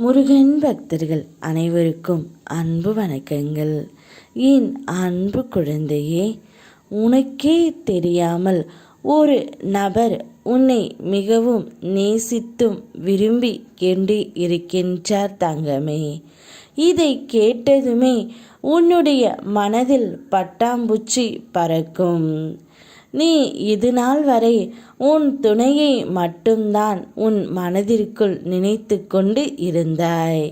முருகன் பக்தர்கள் அனைவருக்கும் அன்பு வணக்கங்கள். என் அன்பு குழந்தையே உனக்கே தெரியாமல் ஒரு நபர் உன்னை மிகவும் நேசித்தும் விரும்பி கொண்டு இருக்கின்றார் தங்கமே. இதை கேட்டதுமே உன்னுடைய மனதில் பட்டாம்பூச்சி பறக்கும். நீ இது நாள் வரை உன் துணையை மட்டும்தான் உன் மனதிற்குள் நினைத்து கொண்டு இருந்தாய்.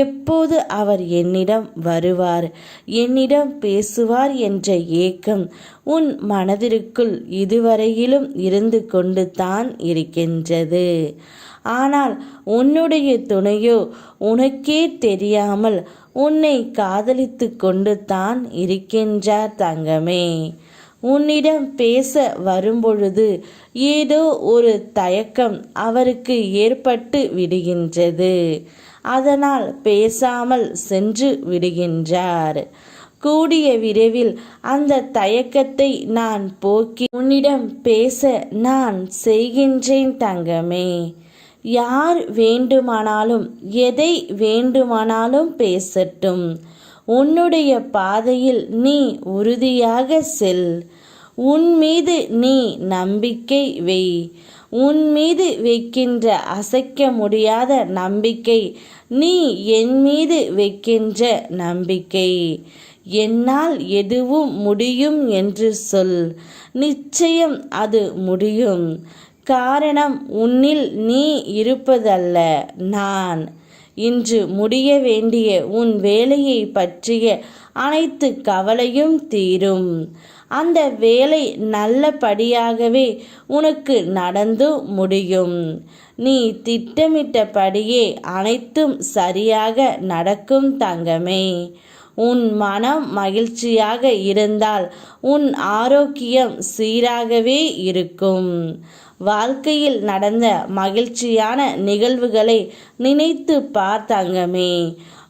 எப்போது அவர் என்னிடம் வருவார் என்னிடம் பேசுவார் என்ற ஏக்கம் உன் மனதிற்குள் இதுவரையிலும் இருந்து கொண்டு தான் இருக்கின்றது. ஆனால் உன்னுடைய துணையோ உனக்கே தெரியாமல் உன்னை காதலித்து கொண்டு தான் இருக்கின்றார் தங்கமே. உன்னிடம் பேச வரும்பொழுது ஏதோ ஒரு தயக்கம் அவருக்கு ஏற்பட்டு விடுகின்றது. அதனால் பேசாமல் சென்று விடுகின்றார். கூடிய விரைவில் அந்த தயக்கத்தை நான் போக்கி உன்னிடம் பேச நான் செய்கின்றேன் தங்கமே. யார் வேண்டுமானாலும் எதை வேண்டுமானாலும் பேசட்டும். உன்னுடைய பாதையில் நீ உறுதியாக செல். உன் மீது நீ நம்பிக்கை வை. உன் மீது வைக்கின்ற அசைக்க முடியாத நம்பிக்கை நீ என் மீது வைக்கின்ற நம்பிக்கை. என்னால் எதுவும் முடியும் என்று சொல். நிச்சயம் அது முடியும். காரணம் உன்னில் நீ இருப்பதல்ல. நான் இன்று முடிய வேண்டிய உன் வேலையை பற்றிய அனைத்து கவலையும் தீரும். அந்த வேலை நல்லபடியாகவே உனக்கு நடந்து முடியும். நீ திட்டமிட்டபடியே அனைத்தும் சரியாக நடக்கும் தங்கமே. உன் மனம் மகிழ்ச்சியாக இருந்தால் உன் ஆரோக்கியம் சீராகவே இருக்கும். வாழ்க்கையில் நடந்த மகிழ்ச்சியான நிகழ்வுகளை நினைத்து பார்த்தங்கமே.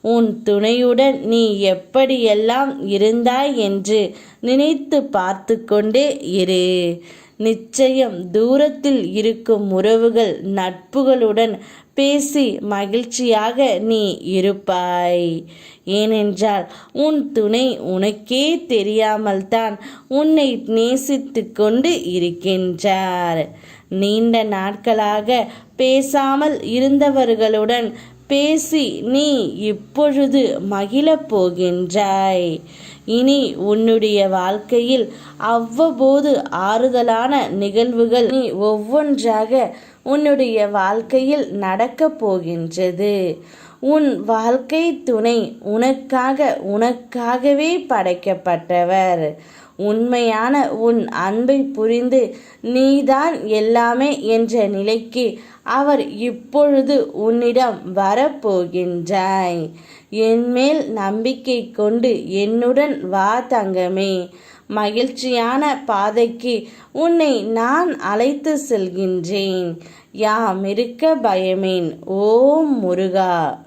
உன் துணையுடன் நீ எப்படியெல்லாம் இருந்தாய் என்று நினைத்து பார்த்து கொண்டே இரு. நிச்சயம் தூரத்தில் இருக்கும் உறவுகள் நட்புகளுடன் பேசி மகிழ்ச்சியாக நீ இருப்பாய். ஏனென்றால் உன் துணை உனக்கே தெரியாமல் தான் உன்னை நேசித்து கொண்டு இருக்கின்றார். நீண்ட நாட்களாக பேசாமல் இருந்தவர்களுடன் பேசி நீ இப்பொழுது மகிழப் போகின்றாய் இனி உன்னுடைய வாழ்க்கையில் அவ்வப்போது ஆறுதலான நிகழ்வுகள் நீ ஒவ்வொன்றாக உன்னுடைய வாழ்க்கையில் நடக்கப் போகின்றது. உன் வாழ்க்கை துணை உனக்காக உனக்காகவே படைக்கப்பட்டவர். உண்மையான உன் அன்பை புரிந்து நீதான் எல்லாமே என்ற நிலைக்கு அவர் இப்பொழுது உன்னிடம் வரப்போகின்றாய். என்மேல் நம்பிக்கை கொண்டு என்னுடன் வா தங்கமே. மகிழ்ச்சியான பாதைக்கு உன்னை நான் அழைத்து செல்கின்றேன். யாம் இருக்க பயமேன். ஓம் முருகா.